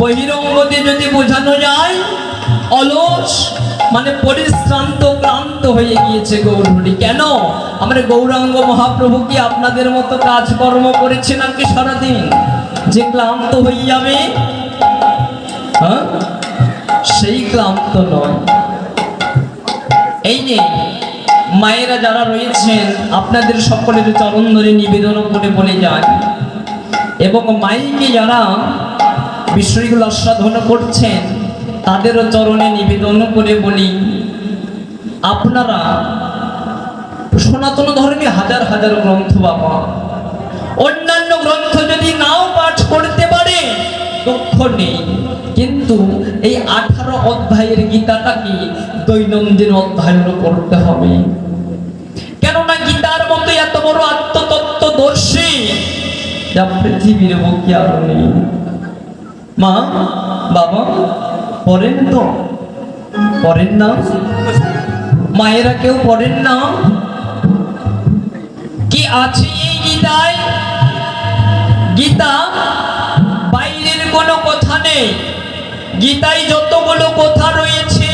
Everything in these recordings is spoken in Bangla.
বহিরঙ্গতে যদি বোঝানো যায়, অলস মানে পরিশ্রান্ত, ক্লান্ত হয়ে গিয়েছে গৌরহরি কেন? আমরা গৌরাঙ্গ মহাপ্রভু কি আপনাদের মতো কাজকর্ম করেছে নাকি সারাদিন? যে ক্লান্ত হয়ে যাবে হ্যাঁ? সেই ক্লান্ত নয়। এই যে, মায়েরা যারা রয়েছেন, আপনাদের সকলের চরণ ধরে নিবেদন করে বলে যান এবং মাইকে যারা বিষয়গুলো আস্বাদন করছেন, তাদেরও চরণে নিবেদন করে বলি, আপনারা সনাতন ধর্মে হাজার হাজার গ্রন্থ বাবা। অন্যান্য গ্রন্থ যদি নাও পাঠ করতে পারে, দুঃখ নেই। কিন্তু এই আঠারো অধ্যায়ের গীতাটাকে দৈনন্দিন অধ্যয়ন করতে হবে। কেননা গীতার মতো এত বড় আত্মতত্ত্ব দর্শী যা পৃথিবীর বুকে আর নেই। মা, বাবা পড়েন তো। পড়েন না। মায়েরা কেউ পড়েন না। কি আছে এই গীতায়? গীতা, বাইরের কোনো কথা নেই। গীতায় যতগুলো কথা রয়েছে,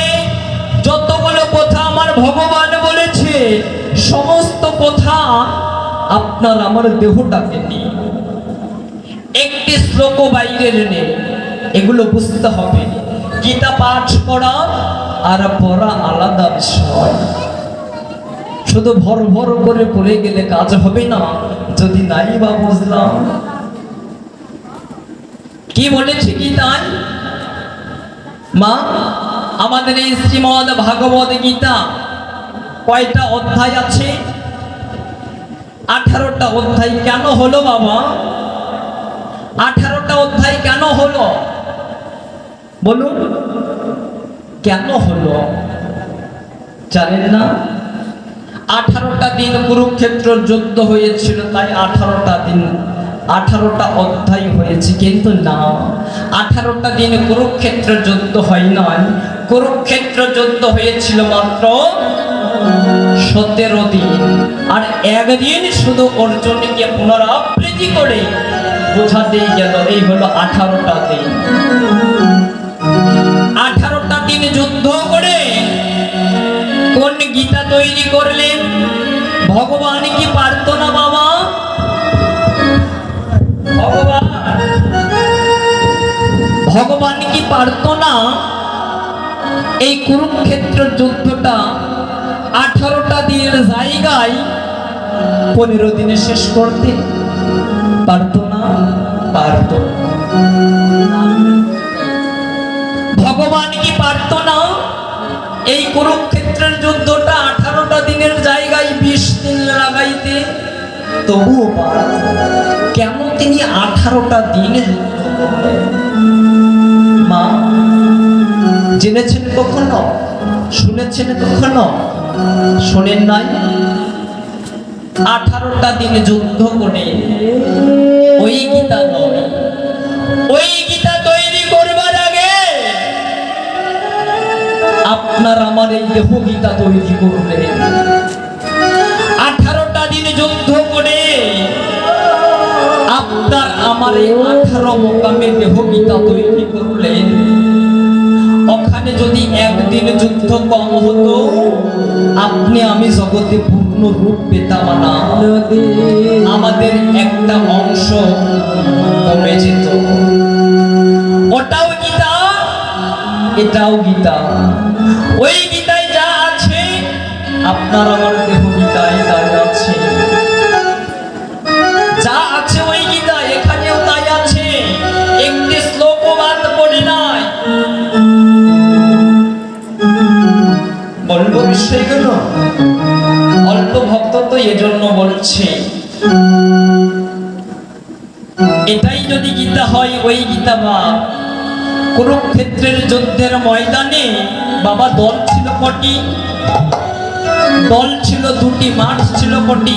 যতগুলো কথা আমার ভগবান বলেছে, সমস্ত কথা আপনার আমার দেহটাকে নিয়ে। একটি শ্লোক বাইরের নেই। এগুলো বুঝতে হবে। গীতা পাঠ করা আর পড়া আলাদা বিষয়। শুধু ভর ভর করে পড়ে গেলে কাজ হবে না, যদি নাই বা বুঝলাম। কি বলেছে গীতায়? মা, আমাদের এই শ্রীমদ ভাগবত গীতা কয়টা অধ্যায় আছে? আঠারোটা অধ্যায় কেন হলো বাবা? আঠারোটা অধ্যায় কেন বলুন, কেন হলো? জানেন না? আঠারোটা দিন কুরুক্ষেত্র যুদ্ধ হয়েছিল, তাই আঠারোটা দিন, আঠারোটা অধ্যায় হয়েছে, কিন্তু না। আঠারোটা দিন কুরুক্ষেত্র যুদ্ধ হয় নয় কুরুক্ষেত্র যুদ্ধ হয়েছিল মাত্র সতেরো দিন। আর একদিন শুধু অর্জুনকে পুনরাবৃত্তি করে বোঝাতেই গেল, এই হলো আঠারোটা দিন। আঠারোটা দিন যুদ্ধ করে কোন গীতা তৈরি করলেন? ভগবান কি পারত না বাবা? ভগবান। কি পারত না? এই কুরুক্ষেত্র যুদ্ধটা আঠারোটা দিনের জায়গায় পনেরো দিনে শেষ করতে পারত না? পারত ভগবান কি পারত না এই কুরুক্ষেত্রের যুদ্ধটা আঠারোটা দিনের জায়গায় বিশ দিন লাগাইতে তবুও কেন তিনি আঠারোটা দিনে মা, জেনেছেন কখনো? শুনেছেন কখনো? শোনেন নাই? আঠারোটা দিনে যুদ্ধ করে ওই গীতা নয়, ওই আপনার আমার এই দেহ গীতা তৈরি করলেন আঠারোটা দিন যুদ্ধ করে আপনার আমার এই আঠারো মোকামে দেহ গীতা তৈরি করলেন ওখানে যদি একদিন যুদ্ধ কম হতো, আপনি আমি জগতে পূর্ণ রূপ পেতাম না। আমাদের একটা অংশ কমে যেত। এটাও গীতা। ওই গীতায় যা আছে, আপনার আমার দেহ গীতায় তাই আছে। যা আছে ওই গীতা এখানেও তাই আছে। একটি শ্লোকও বাদ পড়ে নাই। বলব অল্প ভক্ত তো এজন্য বলছে। এটাই যদি গীতা হয়, ওই গীতা বা কুরুক্ষেত্রের যুদ্ধের ময়দানে বাবা দল ছিল কটি? দল ছিল দুটি মাঠ ছিল কটি?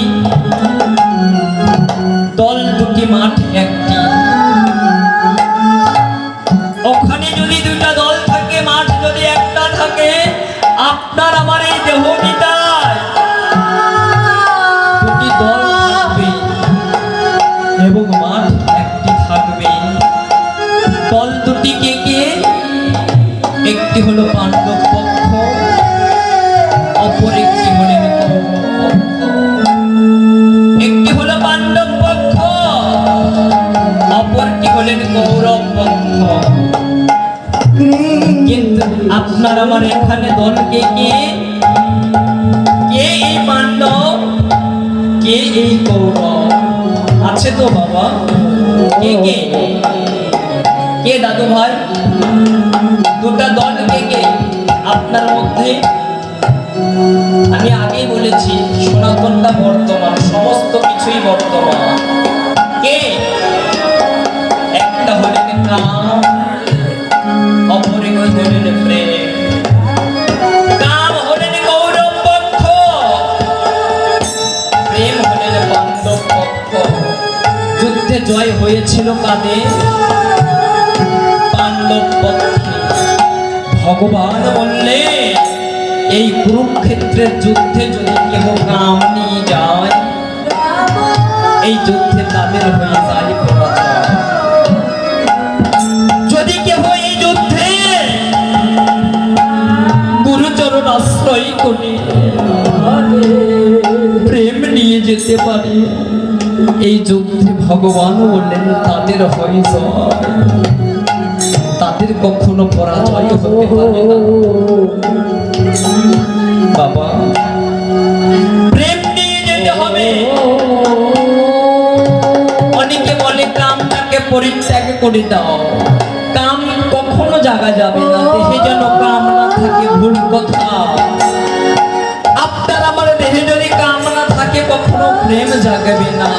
দল দুটি কে? কে একটি হলো পাণ্ডব পক্ষ, অপর একটি হলেন একটি হলো পাণ্ডব পক্ষ, অপরটি হলেন কৌরব পক্ষ। কিন্তু আপনার আমার এখানে দলকে কে? কে এই পাণ্ডব? কে এই কৌরব? আছে তো বাবা? কে কে? কে দাদু ভাই, দুটা দল কে কে আপনার মধ্যে আমি আগেই বলেছি, সনাতনটা বর্তমান, সমস্ত কিছুই বর্তমান। কে? একটা হলেন হলেন প্রেম। প্রেম যুদ্ধে জয় হয়েছিল কাদের? ভগবান বললে, এই কুরুক্ষেত্রের যুদ্ধে যদি কেহ কাম নিয়ে যায়, এই যুদ্ধে তাদের হয়ে যায় প্রেম নিয়ে যেতে পারে, এই যুদ্ধে ভগবান বললেন, তাদের হয় জয় তাদের কখনো পরাজয় হতে পারে না। বাবা। প্রেম নিয়ে যেতে হবে। অনেকে বলে কামটাকে পরিত্যাগ করে দাও। কাম কখনো জাগা যাবে না, দেহে যেন কাম না থাকে ভুল কথা। আপনার আমার দেহে যদি কাম না থাকে, কখনো প্রেম জাগাবে না।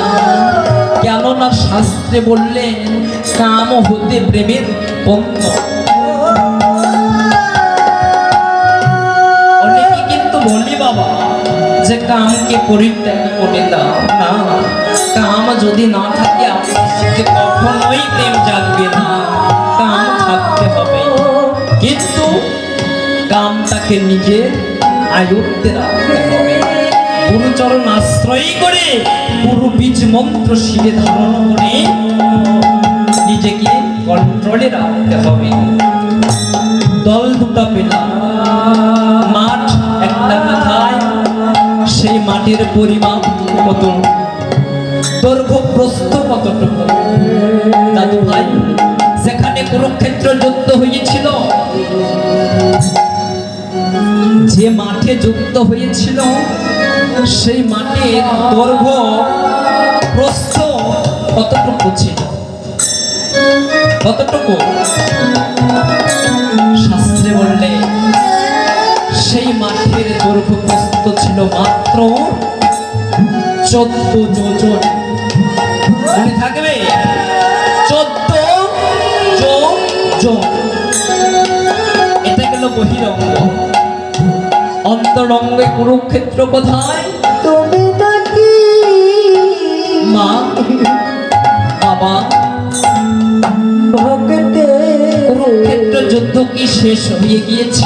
কেননা শাস্ত্রে বললেন কাম হতে প্রেমের পণ্য অনেকে কিন্তু বলি বাবা, যে কামকে পরিত্যাগ করে দাও না। কাম যদি না থাকে কখনোই প্রেম জাগবে না। কাম থাকতে হবে। কিন্তু কামটাকে নিজের আয়ত্তে রাখতে হবে। গুরুচরণ আশ্রয় করে গুরু বীজ মন্ত্র শিরে ধারণ করে কন্ট্রোলে রাখতে হবে দল দুটা পেলাম মাঠ একটা মাথায় সেই মাঠের পরিমাণ কত দৈর্ঘ্য প্রস্থ কতটুকু দাদু ভাই সেখানে কুরুক্ষেত্র যুদ্ধ হয়েছিল যে মাঠে যুক্ত হয়েছিল, সেই মাঠের দৈর্ঘ্য প্রস্থ কতটুকু ছিল? কতটুকু? শাস্ত্রে বললে সেই মাঠের দৈর্ঘ্য প্রস্থ ছিল মাত্র চোদ্দ যোজন। মনে থাকবে? চোদ্দ যোজন। এটা গেল বহিরঙ্গ। অন্তরঙ্গে কুরুক্ষেত্র কোথায়? মা বাবা কুরুক্ষেত্র যুদ্ধ কি শেষ হয়ে গিয়েছে?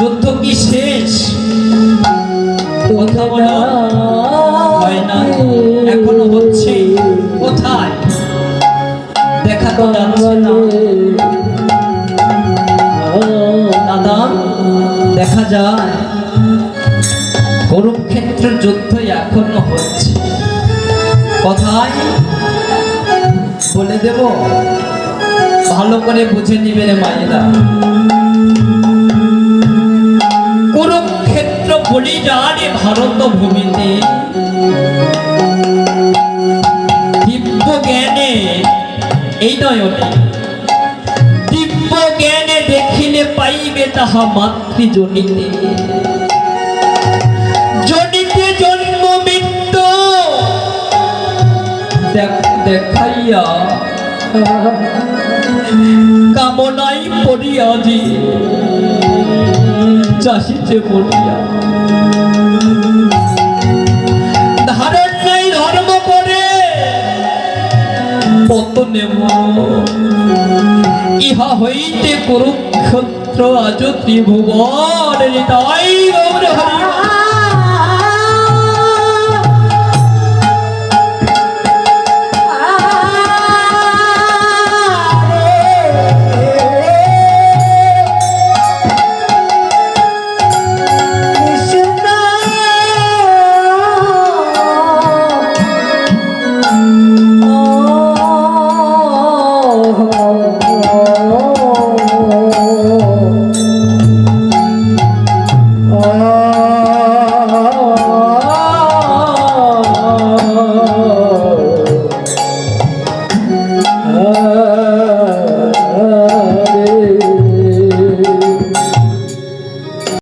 যুদ্ধ কি শেষ? কথা বলো। হয় না। এখনও হচ্ছে। কোথায়? দেখা তো যাচ্ছে না। দাদা দেখা যায়। কুরুক্ষেত্রের যুদ্ধ এখনও হচ্ছে। কোথায় বলে দেব। ভালো করে বুঝে নিবে রে মায়েরা। কুরুক্ষেত্র বলি যারে ভারত ভূমিতে দিব্য জ্ঞানে এই নয়নে দিব্য জ্ঞানে দেখিলে পাইবে তাহা মাতৃজনিতে। জনিতে কামনাই পড়িয়া যে চাষিতে পড়িয়া। ইহা হইতে কুরুক্ষেত্র আজ ত্রিভুবন হৃদয়